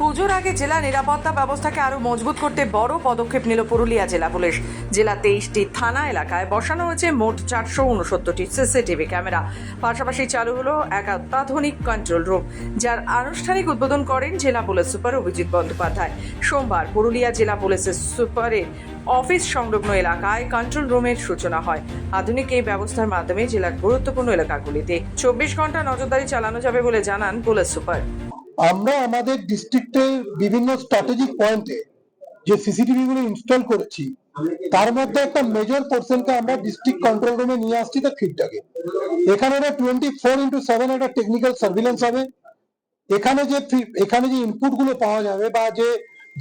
পুজোর আগে জেলা নিরাপত্তা ব্যবস্থাকে আরও মজবুত করতে বড় পদক্ষেপ নিল পুরুলিয়া জেলা পুলিশ। জেলা তেইশটি থানা এলাকায় বসানো হয়েছে মোট চারশো উনসত্তরটি সিসিটিভি ক্যামেরা। পাশাপাশি চালু হলো এক অত্যাধুনিক কন্ট্রোল রুম যার আনুষ্ঠানিক উদ্বোধন করেন জেলা পুলিশ সুপার অভিজিৎ বন্দ্যোপাধ্যায়। সোমবার পুরুলিয়া জেলা পুলিশের সুপারের অফিস সংলগ্ন এলাকায় কন্ট্রোল রুমের সূচনা হয়। আধুনিক এই ব্যবস্থার মাধ্যমে জেলার গুরুত্বপূর্ণ এলাকাগুলিতে চব্বিশ ঘণ্টা নজরদারি চালানো যাবে বলে জানান পুলিশ সুপার। আমরা আমাদের ডিস্ট্রিক্টের বিভিন্ন স্ট্র্যাটেজিক পয়েন্টে যে সিসিটিভি গুলো ইনস্টল করেছি, তার মধ্যে একটা মেজর পোর্শনকে আমরা ডিস্ট্রিক্ট কন্ট্রোল রুমে নিয়ে আসছি তো ফিডটাকে এখানে একটা টোয়েন্টি ফোর ইন্টু সেভেন একটা টেকনিক্যাল সার্ভিলেন্স হবে। এখানে যে এখানে যে ইনপুটগুলো পাওয়া যাবে বা যে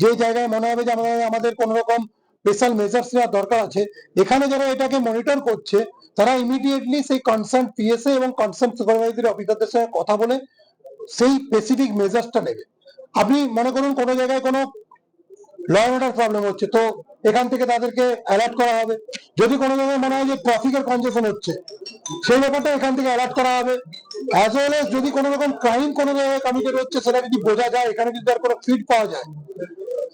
যে জায়গায় মনে হবে যে আমাদের আমাদের কোন রকম স্পেশাল মেজার্স নেওয়ার দরকার আছে, এখানে যারা এটাকে মনিটর করছে, তারা ইমিডিয়েটলি সেই কনসার্ন পিএসএ এবং কনসার্ন সুপারভাইজারি অফিসারদের সঙ্গে কথা বলে সেই স্পেসিফিক মেজার্সটা নেবে। আপনি মনে করুন কোনো জায়গায় কোনো ল অর্ডার প্রবলেম হচ্ছে, তো এখান থেকে তাদেরকে অ্যালার্ট করা হবে। যদি কোনো জায়গায় মনে হয় যে ট্রাফিকের কনজেশন হচ্ছে, সেই ব্যাপারটা এখান থেকে অ্যালার্ট করা হবে। অ্যাজ ওয়েল এস যদি কোনো রকম ক্রাইম কোনো জায়গায় কমিটেড হচ্ছে, সেটা যদি বোঝা যায়, এখানে যদি তার কোনো ফিড পাওয়া যায়,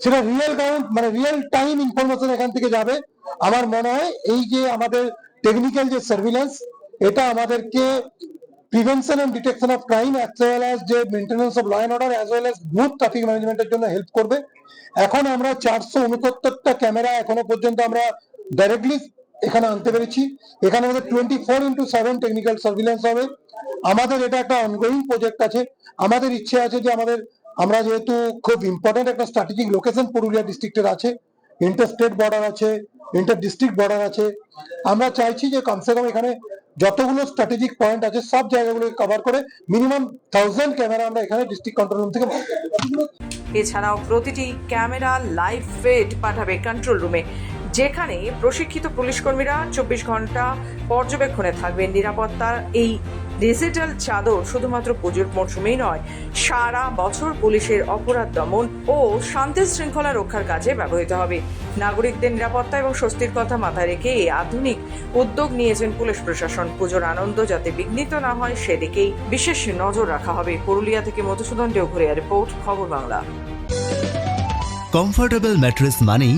সেটা রিয়েল কাউন্ট মানে রিয়েল টাইম ইনফরমেশন এখান থেকে যাবে। আমার মনে হয় এই যে আমাদের টেকনিক্যাল যে সার্ভিলেন্স এটা আমাদেরকে prevention and detection of crime as well as যে maintenance of law and order as well as smooth traffic ম্যানেজমেন্টের জন্য হেল্প করবে। এখন আমরা চারশো উনসত্তরটা ক্যামেরা এখনও পর্যন্ত আমরা ডাইরেক্টলি এখানে আনতে পেরেছি। এখানে আমাদের twenty four into seven technical surveillance হবে। আমাদের এটা একটা অনগোয়িং প্রজেক্ট আছে। আমাদের ইচ্ছে আছে যে আমাদের, আমরা যেহেতু খুব ইম্পর্টেন্ট একটা স্ট্র্যাটেজিক লোকেশন পুরুলিয়া ডিস্ট্রিক্টের আছে। ইন্টার স্টেট বর্ডার আছে ইন্টার ডিস্ট্রিক্ট বর্ডার আছে। আমরা চাইছি যে কমসে কম এখানে যতগুলো স্ট্র্যাটেজিক পয়েন্ট আছে, সব জায়গাগুলোকে কভার করে মিনিমাম থাউজেন্ড ক্যামেরা আমরা এখানে ডিস্ট্রিক্ট কন্ট্রোল রুম থেকে এছাড়াও প্রতিটি ক্যামেরা লাইভ ফেড পাঠাবে কন্ট্রোল রুমে যেখানে প্রশিক্ষিত পুলিশ কর্মীরা চব্বিশ ঘণ্টা পর্যবেক্ষণে থাকবেন। নিরাপত্তার এই ডিজিটাল চাদর শুধুমাত্র পুজোর মরশুমেই নয়, সারা বছর পুলিশের অপরাধ দমন ও শান্তি শৃঙ্খলা রক্ষার কাজে ব্যবহৃত হবে। নাগরিকদের নিরাপত্তা এবং স্বস্তির কথা মাথায় রেখে এই আধুনিক উদ্যোগ নিয়েছেন পুলিশ প্রশাসন। পুজোর আনন্দ যাতে বিঘ্নিত না হয়, সেদিকেই বিশেষ নজর রাখা হবে। পুরুলিয়া থেকে মধুসূদন ডেউঘরিয়া রিপোর্ট, খবর বাংলা। কমফোর্টেবল ম্যাট্রেস মানেই